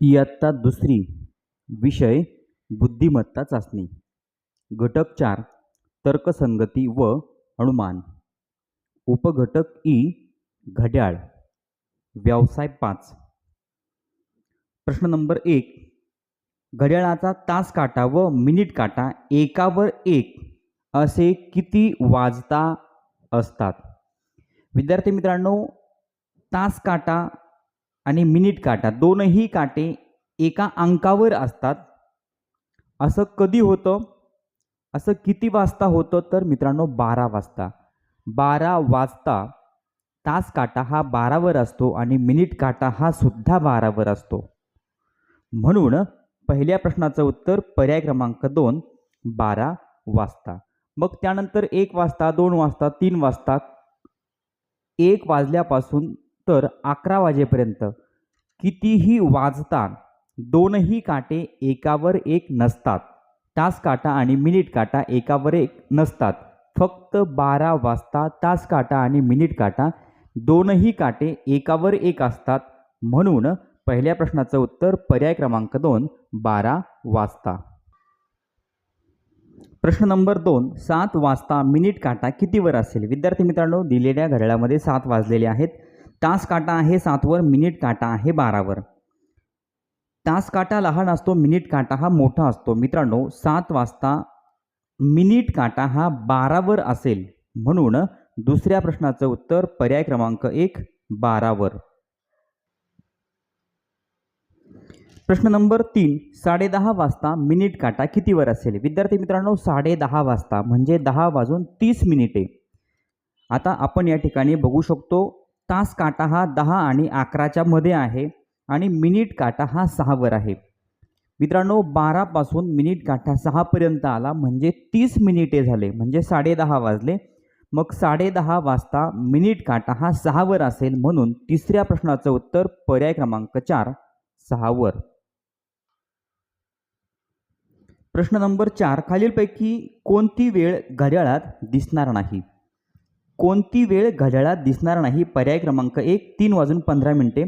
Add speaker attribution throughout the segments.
Speaker 1: इयत्ता दुसरी. विषय बुद्धिमत्ता चाचणी. घटक चार. तर्कसंगती व अनुमान. उपघटक ई. घड्याळ. व्यवसाय पाच. प्रश्न नंबर एक. घड्याळाचा तास काटा व मिनिट काटा एकावर एक असे किती वाजता असतात? विद्यार्थी मित्रांनो तास काटा आणि मिनिट काटा. दोनही काटे एका अंकावर असतात. असं कधी होतं? असं किती वाजता होतं? तर मित्रांनो बारा वाजता. बारा वाजता तास काटा हा बारावर असतो आणि मिनिट काटा हा सुद्धा बारावर असतो. म्हणून पहिल्या प्रश्नाचं उत्तर पर्याय क्रमांक दोन बारा वाजता. मग त्यानंतर एक वाजता दोन वाजता तीन वाजता एक वाजल्यापासून तर अकरा वाजेपर्यंत. कितीही वाजता दोनही काटे एकावर एक नसतात. तास काटा आणि मिनिट काटा एकावर एक नसतात. फक्त बारा वाजता तास काटा आणि मिनिट काटा दोनही काटे एकावर एक असतात. म्हणून पहिल्या प्रश्नाचं उत्तर पर्याय क्रमांक दोन बारा वाजता. प्रश्न नंबर दोन सात वाजता मिनिट काटा कितीवर असेल? विद्यार्थी मित्रांनो दिलेल्या घड्याळामध्ये सात वाजलेले आहेत. तास काटा आहे सातवर मिनिट काटा आहे बारावर. तास काटा लहान असतो मिनिट काटा हा मोठा असतो. मित्रांनो सात वाजता मिनिट काटा हा बारावर असेल. म्हणून दुसऱ्या प्रश्नाचं उत्तर पर्याय क्रमांक एक बारावर. प्रश्न नंबर तीन साडेदहा वाजता मिनिट काटा कितीवर असेल? विद्यार्थी मित्रांनो साडेदहा वाजता म्हणजे दहा वाजून तीस मिनिटे. आता आपण या ठिकाणी बघू शकतो तास काटा हा दहा आणि अकराच्या मध्ये आहे आणि मिनिट काटा हा सहावर आहे. मित्रांनो बारापासून मिनिट काटा सहापर्यंत आला म्हणजे तीस मिनिटे झाले म्हणजे साडेदहा वाजले. मग साडेदहा वाजता मिनिट काटा हा सहावर असेल म्हणून तिसऱ्या प्रश्नाचं उत्तर पर्याय क्रमांक चार सहावर प्रश्न नंबर चार खालीलपैकी कोणती वेळ घड्याळात दिसणार नाही? कोणती वेळ घड्याळात दिसणार नाही? पर्याय क्रमांक एक तीन वाजून पंधरा मिनिटे.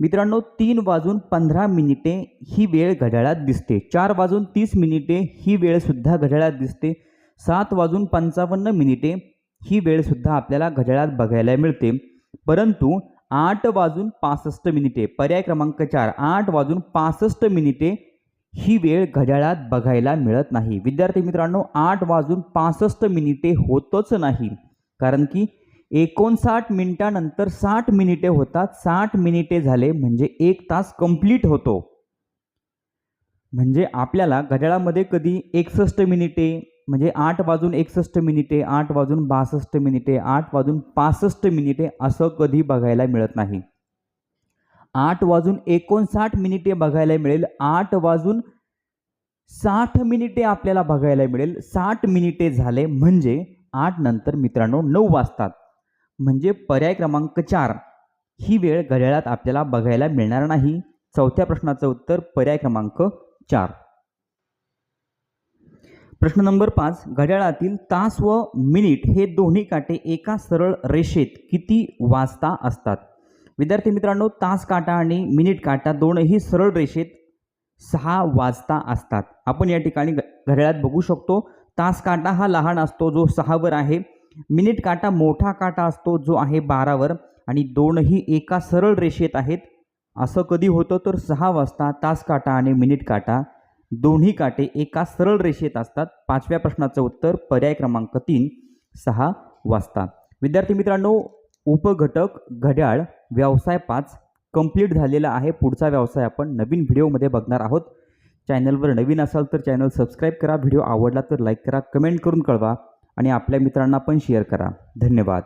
Speaker 1: मित्रांनो तीन वाजून पंधरा मिनिटे ही वेळ घड्याळात दिसते. चार वाजून तीस मिनिटे ही वेळसुद्धा घड्याळात दिसते. सात वाजून पंचावन्न मिनिटे ही वेळसुद्धा आपल्याला घड्याळात बघायला मिळते. परंतु आठ वाजून पासष्ट मिनिटे पर्याय क्रमांक चार आठ वाजून पासष्ट मिनिटे ही वेळ घड्याळात बघायला मिळत नाही. विद्यार्थी मित्रांनो आठ वाजून पासष्ट मिनिटे होतच नाही. कारण की एकोणसाठ मिनिटानंतर साठ मिनिटे होतात. साठ मिनिटे झाले म्हणजे एक तास कंप्लीट होतो. म्हणजे आपल्याला घड्याळामध्ये कधी एकसष्ट मिनिटे म्हणजे आठ वाजून एकसष्ट मिनिटे आठ वाजून बासष्ट मिनिटे आठ वाजून पासष्ट मिनिटे असं कधी बघायला मिळत नाही. आठ वाजून एकोणसाठ मिनिटे बघायला मिळेल. आठ वाजून साठ मिनिटे आपल्याला बघायला मिळेल. साठ मिनिटे झाले म्हणजे आठ नंतर मित्रांनो नऊ वाजतात. म्हणजे पर्याय क्रमांक चार. ही वेळ घड्याळात आपल्याला बघायला मिळणार नाही. चौथ्या प्रश्नाचं उत्तर पर्याय क्रमांक चार. प्रश्न नंबर पाच. घड्याळातील तास व मिनिट हे दोन्ही काटे एका सरळ रेषेत किती वाजता असतात? विद्यार्थी मित्रांनो तास काटा आणि मिनिट काटा दोनही सरळ रेषेत सहा वाजता असतात. आपण या ठिकाणी घड्याळात बघू शकतो. तास काटा हा लहान असतो जो सहावर आहे. मिनिट काटा मोठा काटा असतो जो आहे बारावर. आणि दोनही एका सरळ रेषेत आहेत. असं कधी होतं तर सहा वाजता तास काटा आणि मिनिट काटा दोन्ही काटे एका सरळ रेषेत असतात. पाचव्या प्रश्नाचं उत्तर पर्याय क्रमांक तीन सहा वाजता. विद्यार्थी मित्रांनो उपघटक घड्याळ व्यवसाय पाच. कंप्लीट झालेला आहे. पुढचा व्यवसाय आपण नवीन व्हिडिओमध्ये बघणार आहोत. चॅनलवर नवीन असाल तर चॅनल सबस्क्राईब करा व्हिडिओ आवडला तर लाईक करा कमेंट करून कळवा आणि आपल्या मित्रांना पण शेअर करा. धन्यवाद.